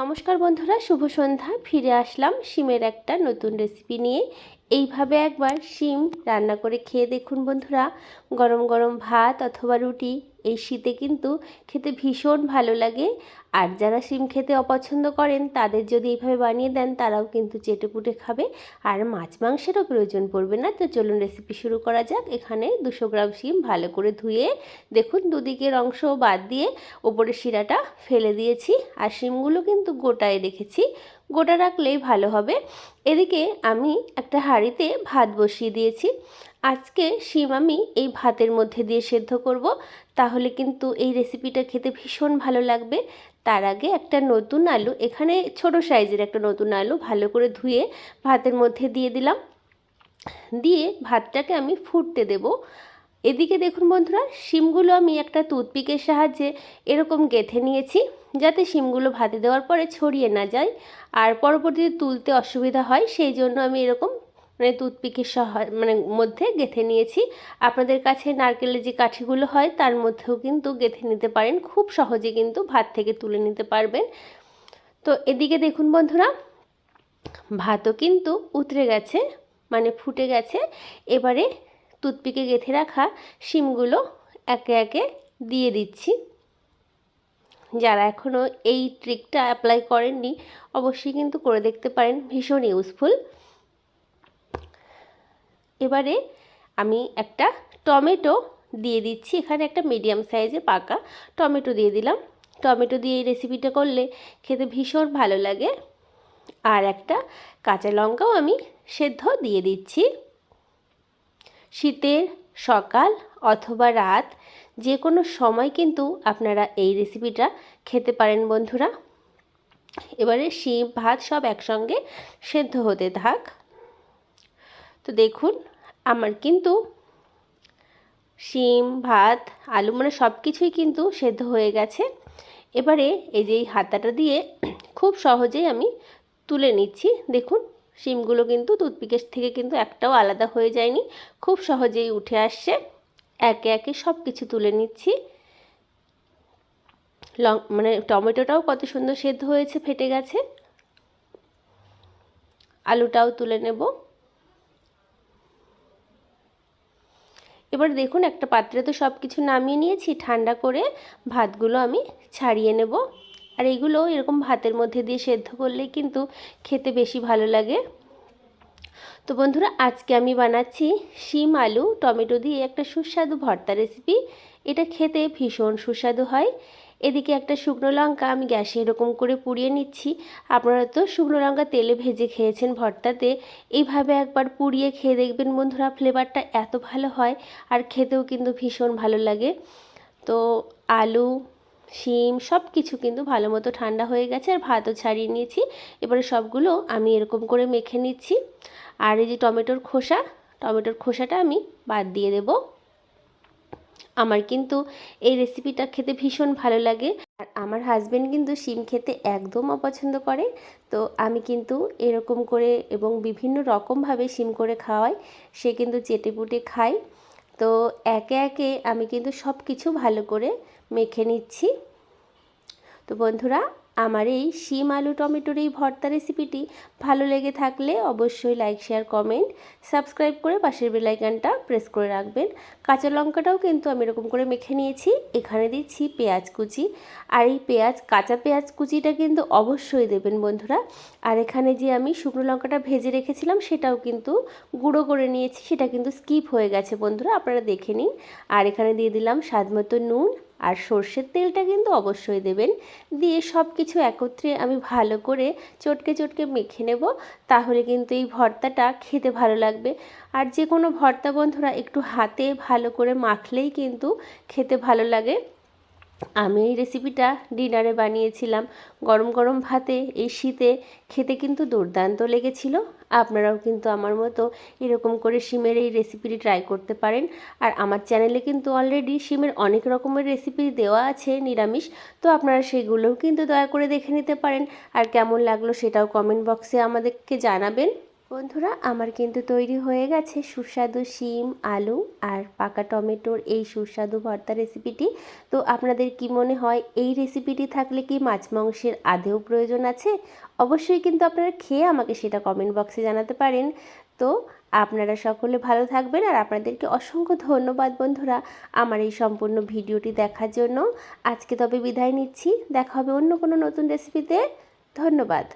নমস্কার বন্ধুরা, শুভ সন্ধ্যা। ফিরে আসলাম শিমের একটা নতুন রেসিপি নিয়ে। এইভাবে একবার শিম রান্না করে খেয়ে দেখুন বন্ধুরা। গরম গরম ভাত অথবা রুটি এই শীতে কিন্তু খেতে ভীষণ ভালো লাগে। আর যারা শিম খেতে অপছন্দ করেন, তাদের যদি এইভাবে বানিয়ে দেন, তারাও কিন্তু চেটেপুটে খাবে। আর মাছ মাংসেরও প্রয়োজন পড়বে না। তো চলুন রেসিপি শুরু করা যাক। এখানে দুশো গ্রাম শিম ভালো করে ধুয়ে, দেখুন দুদিকের অংশ বাদ দিয়ে ওপরে শিরাটা ফেলে দিয়েছি। আর শিমগুলো কিন্তু গোটায় রেখেছি। গোটা রাখলেই ভালো হবে। এদিকে আমি একটা হাঁড়িতে ভাত বসিয়ে দিয়েছি। আজকে শিম আমি এই ভাতের মধ্যে দিয়ে সেদ্ধ করব। তাহলে কিন্তু এই রেসিপিটা খেতে ভীষণ ভালো লাগবে। তার আগে একটা নতুন আলু, এখানে ছোট সাইজের একটা নতুন আলু ভালো করে ধুয়ে ভাতের মধ্যে দিয়ে দিলাম। দিয়ে ভাতটাকে আমি ফুটতে দেব। এদিকে দেখুন বন্ধুরা, শিমগুলো আমি একটা টুথপিকের সাহায্যে এরকম গেথে নিয়েছি, যাতে শিমগুলো ভাতে দেওয়ার পরে ছড়িয়ে না যায়। আর পরবর্তীতে তুলতে অসুবিধা হয়, সেই জন্য আমি এরকম মানে টুথপিকের সহ মানে মধ্যে গেথে নিয়েছি। আপনাদের কাছে নারকেলের যে কাঠিগুলো হয়, তার মধ্যেও কিন্তু গেথে নিতে পারেন। খুব সহজে কিন্তু ভাত থেকে তুলে নিতে পারবেন। তো এদিকে দেখুন বন্ধুরা, ভাতও কিন্তু উতরে গেছে মানে ফুটে গেছে। এবারে টুথপিকে গেথে রাখা শিমগুলো একে একে দিয়ে দিচ্ছি। যারা এখনও এই ট্রিকটা অ্যাপ্লাই করেননি, অবশ্যই কিন্তু করে দেখতে পারেন। ভীষণ ইউজফুল এবারে আমি একটা টমেটো দিয়ে দিচ্ছি। এখানে একটা মিডিয়াম সাইজে পাকা টমেটো দিয়ে দিলাম। টমেটো দিয়ে এই রেসিপিটা করলে খেতে ভীষণ ভালো লাগে। আর একটা কাঁচা লঙ্কাও আমি সেদ্ধ দিয়ে দিচ্ছি। শীতের সকাল অথবা রাত যে কোনো সময় কিন্তু আপনারা এই রেসিপিটা খেতে পারেন বন্ধুরা। এবারে শিম, ভাত সব একসঙ্গে সেদ্ধ হতে থাক। তো দেখুন, আমার কিন্তু শিম, ভাত, আলু মানে সব কিছুই কিন্তু সেদ্ধ হয়ে গেছে। এবারে এই যে এই হাতাটা দিয়ে খুব সহজেই আমি তুলে নিচ্ছি। দেখুন, শিমগুলো কিন্তু টুথপিকের থেকে কিন্তু একটাও আলাদা হয়ে যায়নি, খুব সহজেই উঠে আসছে। একে একে সব কিছু তুলে নিচ্ছি। লং মানে টমেটোটাও কত সুন্দর সেদ্ধ হয়েছে, ফেটে গেছে। আলুটাও তুলে নেব। এবার দেখুন, একটা পাত্রে তো সব কিছু নামিয়ে নিয়েছি, ঠান্ডা করে ভাতগুলো আমি ছাড়িয়ে নেব। আর এগুলো এরকম ভাতের মধ্যে দিয়ে সেদ্ধ করলে কিন্তু খেতে বেশি ভালো লাগে। তো বন্ধুরা, আজকে আমি বানাচ্ছি শিম আলু, টমেটো দিয়ে একটা সুস্বাদু ভর্তা রেসিপি এটা খেতে ভীষণ সুস্বাদু হয়। এদিকে একটা শুকনো লঙ্কা আমি গ্যাসে এরকম করে পুড়িয়ে নিচ্ছি। আপনারা তো শুকনো লঙ্কা তেলে ভেজে খেয়েছেন ভর্তাতে। এইভাবে একবার পুড়িয়ে খেয়ে দেখবেন বন্ধুরা ফ্লেভারটা এত ভালো হয় আর খেতেও কিন্তু ভীষণ ভালো লাগে। তো আলু, শিম সব কিছু কিন্তু ভালো মতো ঠান্ডা হয়ে গেছে আর ভাতও ছাড়িয়ে নিয়েছি। এবারে সবগুলো আমি এরকম করে মেখে নিচ্ছি। আর এই যে টমেটোর খোসা, টমেটোর খোসাটা আমি বাদ দিয়ে দেব। আমার কিন্তু এই রেসিপিটা খেতে ভীষণ ভালো লাগে। আর আমার হাজব্যান্ড কিন্তু শিম খেতে একদম অপছন্দ করে। তো আমি কিন্তু এরকম করে এবং বিভিন্ন রকমভাবে শিম করে খাওয়াই। সে কিন্তু চেটে পুটে খায়। তো একে একে আমি কিন্তু সব কিছু ভালো করে মেখে নিচ্ছি। তো বন্ধুরা আমার এই শিম আলু টমেটোর এই ভর্তা রেসিপিটি ভালো লেগে থাকলে অবশ্যই লাইক শেয়ার কমেন্ট সাবস্ক্রাইব করে পাশের বেলাইকানটা প্রেস করে রাখবেন। কাঁচা লঙ্কাটাও কিন্তু আমি এরকম করে মেখে নিয়েছি। এখানে দিচ্ছি পেঁয়াজ কুচি। আর এই পেঁয়াজ, কাঁচা পেঁয়াজ কুচিটা কিন্তু অবশ্যই দেবেন বন্ধুরা। আর এখানে যে আমি শুকনো লঙ্কাটা ভেজে রেখেছিলাম সেটাও কিন্তু গুঁড়ো করে নিয়েছি। সেটা কিন্তু স্কিপ হয়ে গেছে বন্ধুরা, আপনারা দেখে নিন। আর এখানে দিয়ে দিলাম স্বাদ নুন আর সর্ষের তেলটা কিন্তু অবশ্যই দেবেন। দিয়ে সব কিছু একত্রে আমি ভালো করে চটকে চটকে মেখে নেব, তাহলে কিন্তু এই ভর্তাটা খেতে ভালো লাগবে। আর যে কোনো ভর্তা বন্ধুরা একটু হাতে ভালো করে মাখলেই কিন্তু খেতে ভালো লাগে। আমি এই রেসিপিটা ডিনারে বানিয়েছিলাম। গরম গরম ভাতে, এই শীতে খেতে কিন্তু দুর্দান্ত লেগেছিল। আপনারাও কিন্তু আমার মতো এরকম করে শিমের এই রেসিপিটি ট্রাই করতে পারেন। আর আমার চ্যানেলে কিন্তু অলরেডি শিমের অনেক রকমের রেসিপি দেওয়া আছে, নিরামিষ। তো আপনারা সেগুলোও কিন্তু দয়া করে দেখে নিতে পারেন। আর কেমন লাগল সেটাও কমেন্ট বক্সে আমাদেরকে জানাবেন। বন্ধুরা, আমার কিন্তু তৈরি হয়ে গেছে সুস্বাদু শিম, আলু আর পাকা টমেটোর এই সুস্বাদু ভর্তা রেসিপিটি। তো আপনাদের কি মনে হয়, এই রেসিপিটি থাকলে কি মাছ মাংসের আদেও প্রয়োজন আছে? অবশ্যই কিন্তু আপনারা খেয়ে আমাকে সেটা কমেন্ট বক্সে জানাতে পারেন। তো আপনারা সকলে ভালো থাকবেন আর আপনাদেরকে অসংখ্য ধন্যবাদ বন্ধুরা আমার এই সম্পূর্ণ ভিডিওটি দেখার জন্য। আজকে তবে বিদায় নিচ্ছি, দেখা হবে অন্য কোনো নতুন রেসিপিতে। ধন্যবাদ।